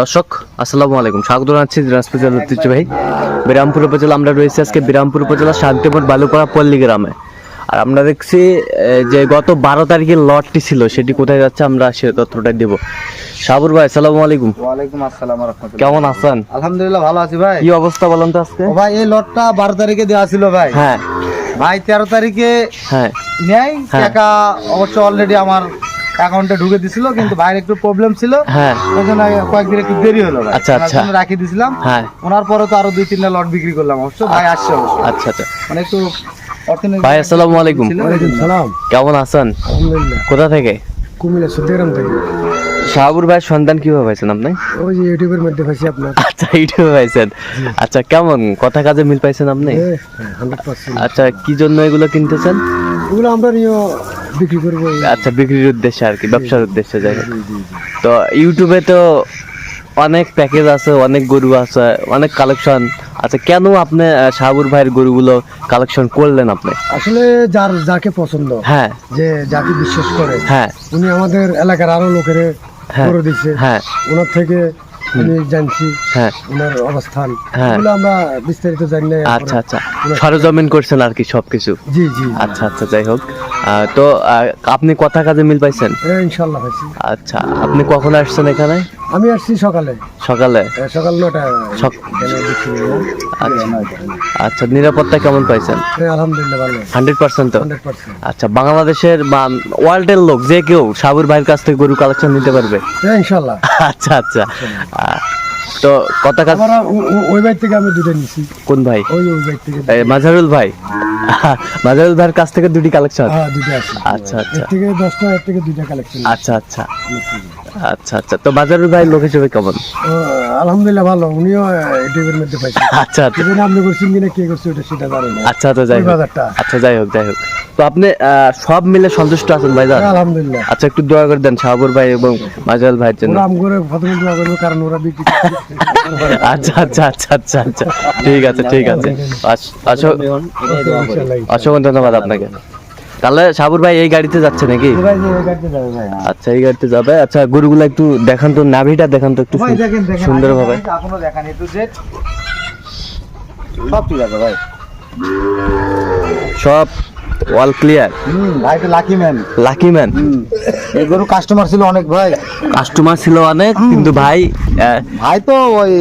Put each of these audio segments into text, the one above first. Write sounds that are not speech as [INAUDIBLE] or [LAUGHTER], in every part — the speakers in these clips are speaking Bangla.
দর্শক আসসালামু আলাইকুম। স্বাগত জানাচ্ছি দিনাজপুর জেলার ঐতিহ্যবাহী বিরামপুর উপজেলা। আমরা রয়েছি আজকে বিরামপুর উপজেলা শান্তিপুর বালুপাড়া পল্লী গ্রামে আর আমরা দেখছি যে গত বারো তারিখের লটটি ছিল সেটি কোথায় যাচ্ছে আমরা সে তথ্যটা দেব। সাবুর ভাই আসসালামু আলাইকুম। ওয়ালাইকুম আসসালাম কেমন আছেন? আলহামদুলিল্লাহ ভালো আছি ভাই। কি অবস্থা বলেন তো আজকে? ভাই এই লটটা বারো তারিখে দেওয়া ছিল ভাই। হ্যাঁ। ভাই তেরো তারিখে হ্যাঁ। নেয় হ্যাঁ। টাকা অবশ্য অলরেডি আমার অ্যাকাউন্টে ঢুকে দিছিল কিন্তু ভাইয়ের একটু প্রবলেম ছিল। হ্যাঁ। ওই জন্য কয়েকদিন একটু দেরি হলো ভাই। আচ্ছা, ওনার আচ্ছা। জন্য রাখি দিছিলাম। হ্যাঁ। ওনার পরে তো আরও দুই তিনটা লট বিক্রি করলাম অবশ্য ভাই আসছে অবশ্য। আচ্ছা আচ্ছা। মানে একটু অর্থনৈতিক ভাই আসসালামু আলাইকুম। সালাম। কেমন আছেন? আলহামদুলিল্লাহ। কোথা থেকে? কুমিল্লা সত্যগ্রাম থেকে। শাহাবুর ভাইয়ের সন্তান কীভাবে পাইছেন আপনি? ওই যে ইউটিউবের মধ্যে পাইছি আপনার। আচ্ছা ইউটিউবে পাইছেন। আচ্ছা কেমন? কথা কাজে মিল পাইছেন আপনি? হান্ড্রেড পার্সেন্ট আচ্ছা কি জন্য এগুলো কিনতেছেন? এগুলো আমরা নিয়ে বিক্রি করব আচ্ছা বিক্রির উদ্দেশ্যে আর কি ব্যবসার উদ্দেশ্যে যাই তো ইউটিউবে তো অনেক প্যাকেজ আছে অনেক গরু আছে অনেক কালেকশন আচ্ছা কেন আপনি শাহাবুর ভাইয়ের গরুগুলো কালেকশন করলেন আপনি? আসলে যার যাকে পছন্দ হ্যাঁ। যে যাকে বিশ্বাস করে হ্যাঁ। উনি আমাদের এলাকার আরও লোকের হ্যাঁ। দিচ্ছে হ্যাঁ। ওনার থেকে আমি জানছি হ্যাঁ। ওনার অবস্থান। হ্যাঁ। আমরা বিস্তারিত জানি না আচ্ছা। আচ্ছা সরজমিন করছেন আর কি সবকিছু? জি জি। আচ্ছা আচ্ছা যাই হোক। আহ, তো আপনি কথা কাজে মিল পাইছেন? ইনশাল্লাহ পাইছি। আচ্ছা আপনি কখন আসছেন এখানে? আমি আসছি সকালে। সকালে? সকাল নটা। আচ্ছা আচ্ছা নিরাপত্তা কেমন পাইছেন? আলহামদুলিল্লাহ ভালো। হান্ড্রেড পার্সেন্ট তো? আচ্ছা বাংলাদেশের বা ওয়ার্ল্ডের লোক যে কেউ সাবুর ভাইয়ের কাছ থেকে গরু কালেকশন নিতে পারবে? হ্যাঁ ইনশাল্লাহ আচ্ছা আচ্ছা। তো কথা কাজ ওই বাইর থেকে আমি দুটো নিছি। কোন ভাই? ওই ওই বাইর থেকে এই মাজারুল ভাই? কাছ থেকে দুটি কালেকশন হ্যাঁ দুটো আছে। আচ্ছা আচ্ছা। থেকে দশটা এর থেকে দুইটা কালেকশন আচ্ছা আচ্ছা। আচ্ছা আচ্ছা। তো ভাই লোক হিসেবে কেমন? আলহামদুলিল্লাহ ভালো। উনিও ইউটিউবের মধ্যে পাইছে। আচ্ছা আচ্ছা। এজন্য আপনি করছেন কিনা কে করছে ওটা সেটা জানি না। আচ্ছা তো যাই হোক। আচ্ছা যাই হোক যাই হোক। তো আপনি সব মিলে সন্তুষ্ট আছেন ভাইজান হ্যাঁ, আলহামদুলিল্লাহ। আচ্ছা একটু দোয়া করে দেন শাহাবুর ভাই এবং মাজারুল ভাইয়ের জন্য। আম করে প্রথমে দোয়া করব কারণ ওরা বিক্রি আচ্ছা আচ্ছা আচ্ছা আচ্ছা আচ্ছা। ঠিক আছে ঠিক আছে। আস- আসো ইনশাআল্লাহ। অসংখ্য ধন্যবাদ আপনাকে। তাহলে সাবুর ভাই এই গাড়িতে যাচ্ছে নাকি? হ্যাঁ। আচ্ছা এই গাড়িতে যাবে। আচ্ছা গরুগুলো একটু দেখান তো নাভিটা দেখান তো একটু একটু জেড। সব অল ক্লিয়ার ভাই। তো লাকি ম্যান লাকি ম্যান এই গরু কাস্টমার ছিল অনেক ভাই। কাস্টমার ছিল অনেক কিন্তু ভাই ভাই তো ওই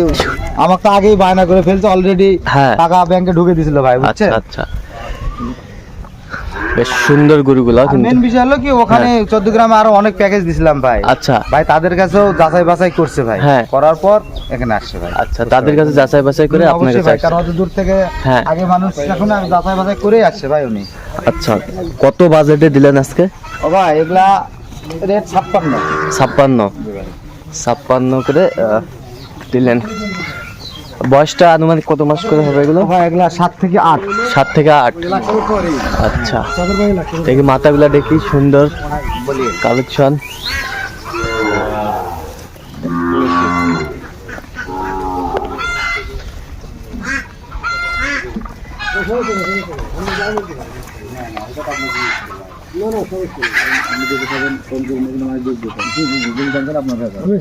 আমাকে আগেই বায়না করে ফেলছে অলরেডি হ্যাঁ। টাকা ব্যাংকে ঢুকে দিছিল ভাই আচ্ছা আচ্ছা। বেশ সুন্দর গরুগুলো কিন্তু। মেন বিষয় হলো কি ওখানে চোদ্দ গ্রামে আরও অনেক প্যাকেজ দিছিলাম ভাই। আচ্ছা। ভাই তাদের কাছেও যাচাই বাছাই করছে ভাই। হ্যাঁ। করার পর এখানে আসছে ভাই। আচ্ছা তাদের কাছে যাচাই বাছাই করে আপনার কাছে আসছে। কারণ দূর থেকে হ্যাঁ। আগে মানুষ এখন আর যাচাই বাছাই করেই আসছে ভাই উনি। আচ্ছা কত বাজেটে দিলেন আজকে? ও ভাই এগুলা রেট ছাপ্পান্ন। ছাপ্পান্ন। ছাপ্পান্ন করে দিলেন। বয়সটা আনুমানিক কত মাস করে হবে এগুলো? ভাই এগুলা সাত থেকে আট। সাত থেকে আট। আচ্ছা। দেখি মাথাগুলা দেখি সুন্দর। কালেকশন। আমি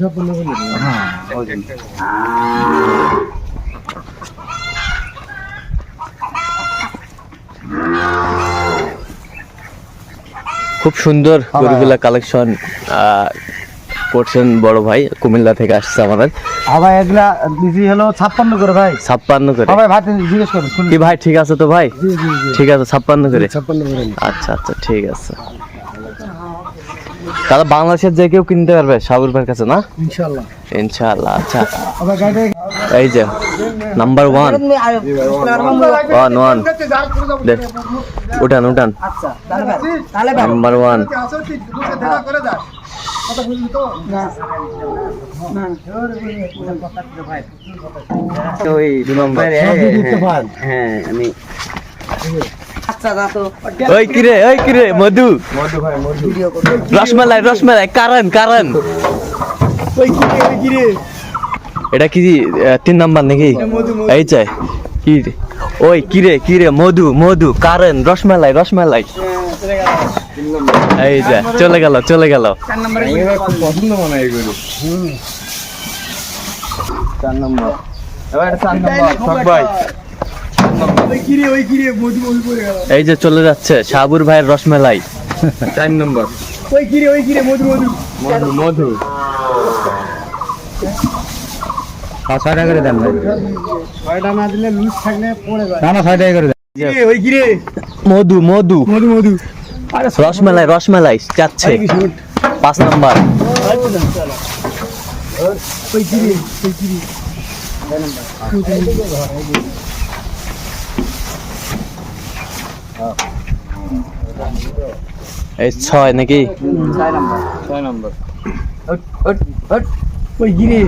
খুব সুন্দর গরুগুলা কালেকশন করছেন বড় ভাই কুমিল্লা থেকে আসছে আমাদের। ভাই এগুলা হলো ছাপ্পান্ন করে ভাই। ছাপ্পান্ন করে। ভাই ভাই জিজ্ঞেস করুন কি ভাই ঠিক আছে তো ভাই? ঠিক আছে ছাপ্পান্ন করে। ছাপ্পান্ন করে। আচ্ছা আচ্ছা ঠিক আছে। তাহলে বাংলাদেশের যে কেউ কিনতে পারবে সাবুর ভাইয়ের কাছে না? ইনশাল্লাহ ইনশাআল্লাহ আচ্ছা। এই যে নাম্বার ওয়ান ওয়ান ওয়ান দেখ উঠান উঠান নাম্বার ওয়ান ওই দু নম্বর সব দিয়ে দিতে পারেন। হ্যাঁ আমি ওই কিরে ওই কিরে। এটা কি তিন নাম্বার নাকি? এই চাই কি রে? ওই কিরে কিরে মধু মধু কারণ রসমালাই রসমালাই। এই যে চলে গেল চলে গেল। পছন্দ মনে হয় চার নম্বর। এবার চার নম্বর ভাই। ওই কিরে ওই কিরে মধু মধু করে গেল। এই যে চলে যাচ্ছে সাবুর ভাইয়ের রসমেলাই। চার নম্বর। ওই কিরে ওই কিরে মধু মধু। মধু মধু। ছয় টাকা করে দেন ভাই। ছয়টা না দিলে লুজ থাকলে পড়ে যায়। না না ছয় টাকা করে দেন। ওই কিরে? মধু মধু। মধু মধু। রসমেলাই রসমেলাই যাচ্ছে। পাঁচ নাম্বার। ওই ওই এই ছয় নাকি? ছয় নম্বর ছয় নম্বর ওই। কিরে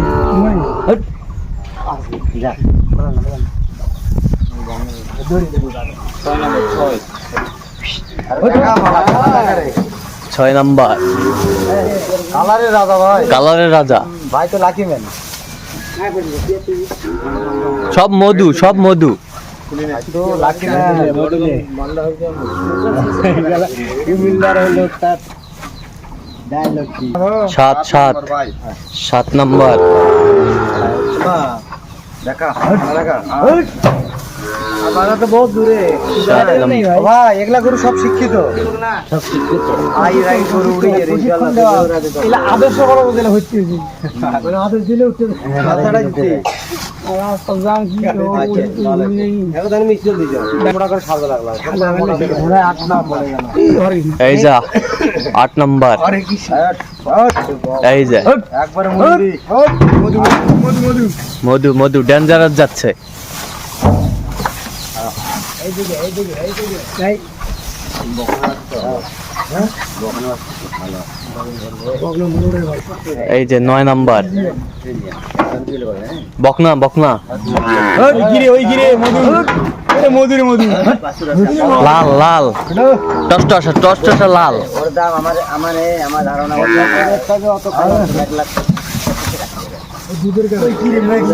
ছয় নাম্বার। কালারের রাজা ভাই। কালারের রাজা। ভাই তো লাকি ম্যান সব মধু সব মধু। সাত সাত। সাত নাম্বার। দেখা দেখা তো বহুত দূরে। ভাই। এগুলা গরু সব শিক্ষিত। আই রাই গরু উড়িয়ে এলা আদর্শ বড় দিলে হচ্ছে মানে আদর্শ দিলে উঠতে এই মধু মধু ডেঞ্জারাস যাচ্ছে। এই যে নয় নাম্বার। বকনা বকনা। লাল লাল টস টস টস টস লাল ওর দাম আমার আমার আমার ধারণা অত এক লাখ দুধের গাছ ওই কিরে মেঘ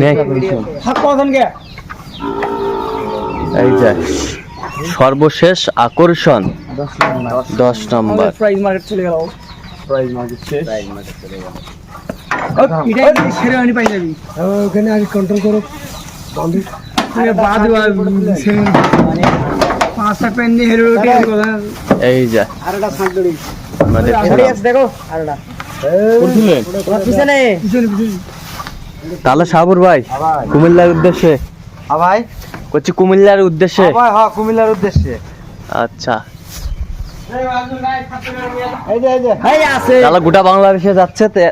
নে হাত কখন গে। এই যে। সর্বশেষ আকর্ষণ দশ নাম্বার। প্রাইজ মার্কেট চলে গেল। প্রাইস মার্কেট শেষ। ওখানে আগে কন্ট্রোল করো। এই যে। আমাদের দেখো আরেকটা। পিছনে পিছনে পিছনে তাহলে সাবুর ভাই কুমিল্লার উদ্দেশ্যে। হ্যাঁ ভাই। করছি কুমিল্লার উদ্দেশ্যে? হ্যাঁ ভাই হ্যাঁ কুমিল্লার উদ্দেশ্যে। আচ্ছা। এই যে এই যে এই আছে তাহলে গোটা বাংলাদেশে যাচ্ছে তে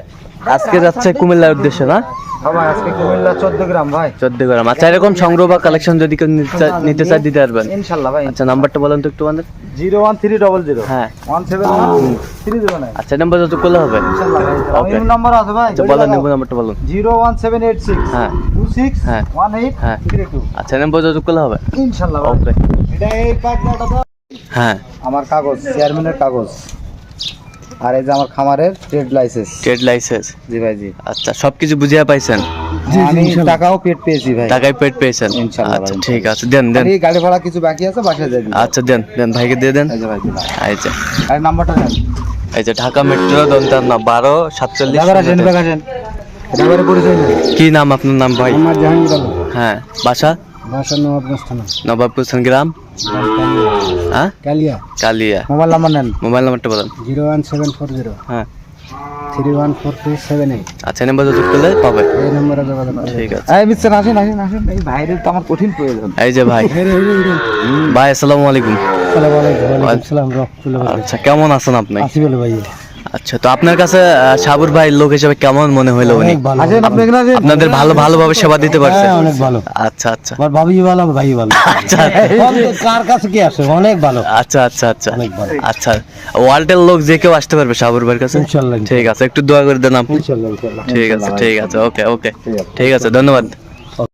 আজকে যাচ্ছে কুমিল্লার উদ্দেশ্যে না? হ্যাঁ ভাই আজকে কুমিল্লা চোদ্দ গ্রাম ভাই। চোদ্দ গ্রাম। আচ্ছা এরকম সংগ্রহ বা কালেকশন যদি কেউ নিতে চায়- দিতে পারবেন। ইনশাল্লাহ ভাই। আচ্ছা নাম্বারটা বলেন তো একটু আমাদের। Zero one three double zero. হ্যাঁ। One seven three zero nine. আচ্ছা নাম্বার যত করলে হবে। ইনশাল্লাহ ভাই Okay. নাম্বার আছে ভাই। আচ্ছা বলেন নাম্বারটা বলুন। Zero one seven eight six. হ্যাঁ। টু সিক্স হ্যাঁ। ওয়ান এইট হ্যাঁ। Three two. আচ্ছা নাম্বার যত করলে হবে। ইনশাল্লাহ ওকে এটা এই কাগজটা হ্যাঁ। আমার কাগজ চেয়ারম্যানের কাগজ। আর এই যে আমার খামারের ট্রেড লাইসেন্স ট্রেড লাইসেন্স জি ভাই জি। আচ্ছা সবকিছু বুঝিয়ে পাইছেন? আমি টাকাও পেড পেয়েছি ভাই। টাকায় পেট পেয়েছেন? আচ্ছা ঠিক আছে দেন দেন। এই গাড়ি ভাড়া কিছু বাকি আছে বাসায় দিয়ে আচ্ছা দেন দেন ভাইকে দিয়ে দেন। এই যে ভাই দিলাম। এই যে। আর নাম্বারটা নেন এই যে ঢাকা মেট্রো দন্তার না বারো সাতচল্লিশ কি নাম আপনার নাম ভাই? আমার জাহাঙ্গীর আলম হ্যাঁ বাসা? ভাষা নবাবগঞ্জ থানা। নবাবপুর গ্রাম? হ্যাঁ? কালিয়া। কালিয়া। মোবাইল নাম্বার নেন। মোবাইল নাম্বারটা বলেন। Zero one seven four zero. হ্যাঁ। Three one four two seven eight. আচ্ছা নাম্বার যত করলে পাবে। এই নম্বরে যোগাযোগ ঠিক আছে। এই মিস্টার আসেন আসেন আসেন। এই ভাইরের তো আমার কঠিন প্রয়োজন। এই যে ভাই। ভাই আসসালামু আলাইকুম। আসসালামু আলাইকুম। ওয়ালাইকুম সালাম রহমতুল্লাহ। আচ্ছা কেমন আছেন আপনি? ভাই। আচ্ছা তো আপনার কাছে আহ, সাবুর ভাই লোক হিসেবে কেমন মনে হইল উনি? অনেক ভালো। আসেন আপনি এখানে আসেন। আপনাদের ভালো ভালোভাবে সেবা দিতে পারছে হ্যাঁ, অনেক ভালো। আচ্ছা আচ্ছা। আমার ভাবি ভালো ভাই ভালো। [LAUGHS] আচ্ছা কার কাছে কি আসে? অনেক ভালো। আচ্ছা আচ্ছা আচ্ছা। অনেক ভালো। আচ্ছা ওয়ার্ল্ডের লোক যে কেউ আসতে পারবে সাবুর ভাইয়ের কাছে? ইনশাল্লাহ ঠিক আছে একটু দোয়া করে দেন আপনি। ইনশাল্লাহ ঠিক আছে ঠিক আছে। ওকে ওকে। ঠিক আছে ধন্যবাদ।